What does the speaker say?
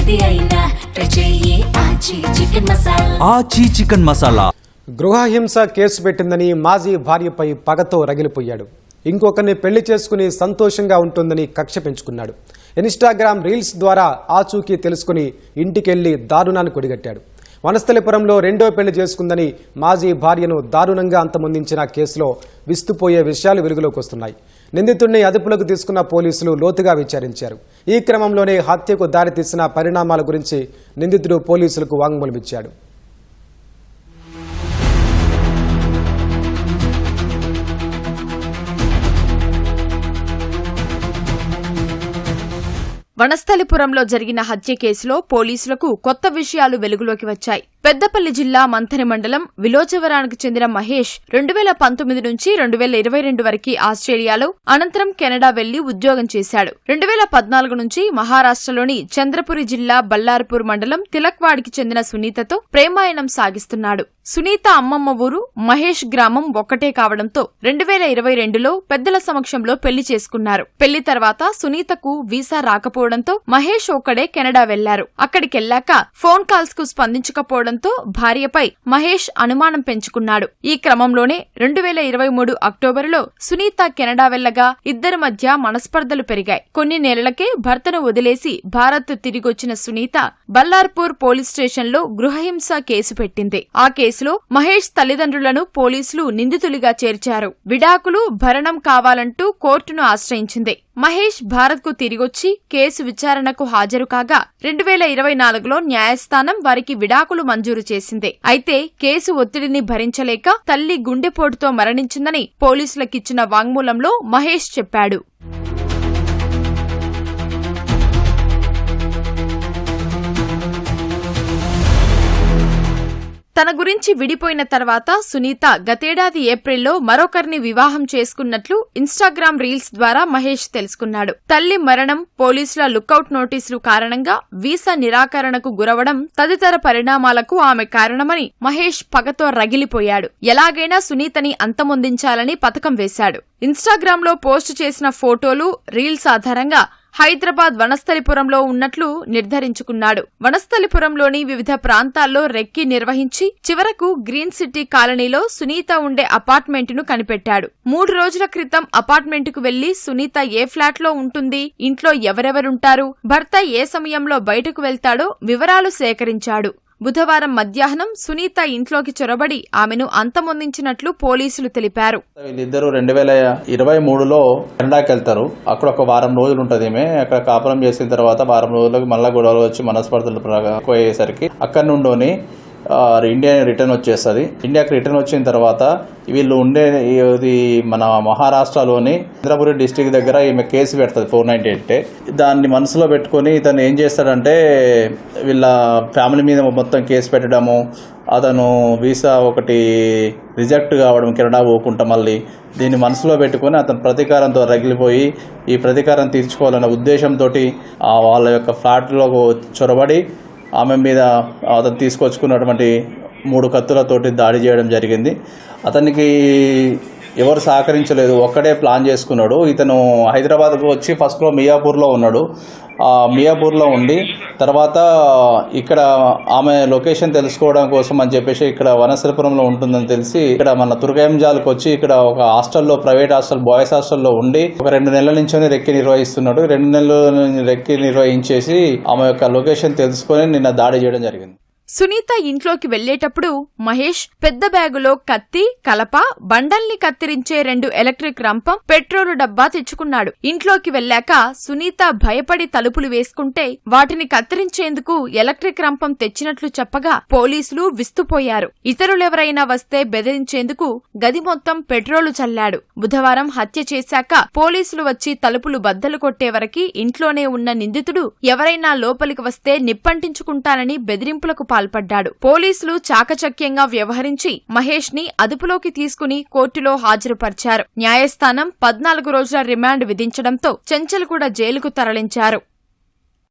ఏది అయినా chicken masala. Aachi chicken masala. గృహహింస కేసు పెట్టిందని మాజీ భార్యపై పగతో రగిలిపోయాడు. ఇంకొకరిని పెళ్ళి చేసుకుని సంతోషంగా ఉంటుందని కక్ష పెంచుకున్నాడు. ఇన్స్టాగ్రామ్ రీల్స్ ద్వారా ఆచూకీ తెలుసుకుని ఇంటికెళ్ళి దారుణాన్ని కొడిగట్టాడు వనస్థలిపురంలో రెండో పెళ్ళి చేసుకుందని మాజీ భార్యను దారుణంగా అంతమొందించిన కేసులో విస్తుపోయే విషయాలు వెలుగులోకి వస్తున్నాయి. నిందితుడిని అదుపులోకి తీసుకున్న పోలీసులు లోతుగా విచారించారు. ఈ క్రమంలోనే హత్యకు దారితీసిన పరిణామాల గురించి నిందితుడు పోలీసులకు వాంగ్మూలమిచ్చాడు. వనస్థలిపురంలో జరిగిన హత్య కేసులో పోలీసులకు కొత్త విషయాలు వెలుగులోకి వచ్చాయి. పెద్దపల్లి జిల్లా మంథని మండలం విలోచవరానికి చెందిన మహేష్ రెండు వేల పంతొమ్మిది నుంచి రెండు వేల ఇరవై రెండు వరకు ఆస్ట్రేలియాలో అనంతరం కెనడా వెళ్ళి ఉద్యోగం చేశాడు. రెండు వేల పద్నాలుగు నుంచి మహారాష్ట్రలోని చంద్రపురి జిల్లా బల్లార్పూర్ మండలం తిలక్వాడికి చెందిన సునీతతో ప్రేమాయణం సాగిస్తున్నాడు. సునీత అమ్మమ్మ ఊరు మహేష్ గ్రామం ఒక్కటే కావడంతో రెండు వేల ఇరవై రెండులో పెద్దల సమక్షంలో పెళ్ళి చేసుకున్నారు. పెళ్ళి తర్వాత సునీతకు వీసా రాకపోవడంతో మహేష్ ఒక్కడే కెనడా వెళ్ళారు. అక్కడికెళ్ళాక ఫోన్ కాల్స్కు స్పందించకపోవడం స్పందించకపోవడంతో భార్యపై మహేష్ అనుమానం పెంచుకున్నాడు. ఈ క్రమంలోనే రెండు వేల ఇరవై మూడు అక్టోబరులో సునీత కెనడా వెళ్ళగా ఇద్దరి మధ్య మనస్పర్ధలు పెరిగాయి. కొన్ని నెలలకే భర్తను వదిలేసి భారత్ తిరిగొచ్చిన సునీత బల్లార్పూర్ పోలీస్ స్టేషన్లో గృహహింస కేసు పెట్టింది. ఆ కేసులో మహేష్ తల్లిదండ్రులను పోలీసులు నిందితులుగా చేర్చారు. విడాకులు భరణం కావాలంటూ కోర్టును ఆశ్రయించింది. మహేష్ భారత్కు తిరిగొచ్చి కేసు విచారణకు హాజరు కాగా రెండు వేల ఇరవై నాలుగులో న్యాయస్థానం వారికి విడాకులు మంజూరు చేసింది. అయితే కేసు ఒత్తిడిని భరించలేక తల్లి గుండెపోటుతో మరణించిందని పోలీసులకిచ్చిన వాంగ్మూలంలో మహేష్ చెప్పాడు. తన గురించి విడిపోయిన తర్వాత సునీత గతేడాది ఏప్రిల్లో మరొకరిని వివాహం చేసుకున్నట్లు ఇన్స్టాగ్రామ్ రీల్స్ ద్వారా మహేష్ తెలుసుకున్నాడు. తల్లి మరణం పోలీసుల లుకౌట్ నోటీసులు కారణంగా వీసా నిరాకరణకు గురవడం తదితర పరిణామాలకు ఆమె కారణమని మహేష్ పగతో రగిలిపోయాడు. ఎలాగైనా సునీతని అంతమొందించాలని పథకం వేశాడు. ఇన్స్టాగ్రామ్లో పోస్టు చేసిన ఫోటోలు రీల్స్ ఆధారంగా హైదరాబాద్ వనస్థలిపురంలో ఉన్నట్లు నిర్ధారించుకున్నాడు. వనస్థలిపురంలోని వివిధ ప్రాంతాల్లో రెక్కి నిర్వహించి చివరకు గ్రీన్ సిటీ కాలనీలో సునీత ఉండే అపార్ట్మెంటును కనిపెట్టాడు. మూడు రోజుల క్రితం అపార్ట్మెంటుకు వెళ్ళి సునీత ఏ ఫ్లాట్లో ఉంటుంది ఇంట్లో ఎవరెవరుంటారు భర్త ఏ సమయంలో బయటకు వెళ్తాడో వివరాలు సేకరించాడు. బుధవారం మధ్యాహ్నం సునీత ఇంట్లోకి చొరబడి ఆమెను అంతమొందించినట్లు పోలీసులు తెలిపారు. వీళ్ళిద్దరూ రెండు వేల ఇరవై మూడులో కెనడాకి వెళ్తారు అక్కడ ఒక వారం రోజులు ఉంటుంది ఈమె. అక్కడ కాపురం చేసిన తర్వాత వారం రోజులకు మళ్ళీ గొడవలు వచ్చి మనస్పర్ధలు పోయేసరికి అక్కడ నుండి ఇండియా రిటర్న్ వచ్చేస్తుంది. ఇండియాకి రిటర్న్ వచ్చిన తర్వాత వీళ్ళు ఉండే ఇది మన మహారాష్ట్రలోని చంద్రపురి డిస్టిక్ దగ్గర ఈమె కేసు పెడుతుంది ఫోర్ నైన్టీ ఎయిట్ దాన్ని మనసులో పెట్టుకొని ఇతను ఏం చేస్తాడంటే వీళ్ళ ఫ్యామిలీ మీద మొత్తం కేసు పెట్టడము అతను వీసా ఒకటి రిజెక్ట్ కావడం కెనడా పోకుండా మళ్ళీ దీన్ని మనసులో పెట్టుకొని అతను ప్రతీకారంతో రగిలిపోయి ఈ ప్రతీకారం తీర్చుకోవాలనే ఉద్దేశంతో వాళ్ళ యొక్క ఫ్లాట్లో చొరబడి ఆమె మీద అతను తీసుకొచ్చుకున్నటువంటి మూడు కత్తులతోటి దాడి చేయడం జరిగింది. అతనికి ఎవరు సహకరించలేదు. ఒక్కడే ప్లాన్ చేసుకున్నాడు. ఇతను హైదరాబాద్కు వచ్చి ఫస్ట్లో మియాపూర్లో ఉన్నాడు. మియాపూర్లో ఉండి తర్వాత ఇక్కడ ఆమె లొకేషన్ తెలుసుకోవడం కోసం అని చెప్పేసి ఇక్కడ వనస్థలపురంలో ఉంటుందని తెలిసి ఇక్కడ మన తుర్గయంజాలకు వచ్చి ఇక్కడ ఒక హాస్టల్లో ప్రైవేట్ హాస్టల్ బాయ్స్ హాస్టల్లో ఉండి ఒక రెండు నెలల నుంచి రెక్కి నిర్వహిస్తున్నాడు. రెండు నెలల రెక్కి నిర్వహించేసి ఆమె యొక్క లొకేషన్ తెలుసుకొని నిన్న దాడి చేయడం జరిగింది. సునీత ఇంట్లోకి వెళ్ళేటప్పుడు మహేష్ పెద్ద బ్యాగులో కత్తి కలప బండల్ని కత్తిరించే రెండు ఎలక్ట్రిక్ రంపం పెట్రోలు డబ్బా తెచ్చుకున్నాడు. ఇంట్లోకి వెళ్ళాక సునీత భయపడి తలుపులు వేసుకుంటే వాటిని కత్తిరించేందుకు ఎలక్ట్రిక్ రంపం తెచ్చినట్లు చెప్పగా పోలీసులు విస్తుపోయారు. ఇతరులెవరైనా వస్తే బెదిరించేందుకు గది మొత్తం పెట్రోలు చల్లాడు. బుధవారం హత్య చేశాక పోలీసులు వచ్చి తలుపులు బద్దలు కొట్టే వరకి ఇంట్లోనే ఉన్న నిందితుడు ఎవరైనా లోపలికి వస్తే నిప్పంటించుకుంటానని బెదిరింపులకు పాల్పడ్డాడు. పోలీసులు చాకచక్యంగా వ్యవహరించి మహేష్ని అదుపులోకి తీసుకుని కోర్టులో హాజరుపరిచారు. న్యాయస్థానం పద్నాలుగు రోజుల రిమాండ్ విధించడంతో చెంచల్గూడ జైలుకు తరలించారు.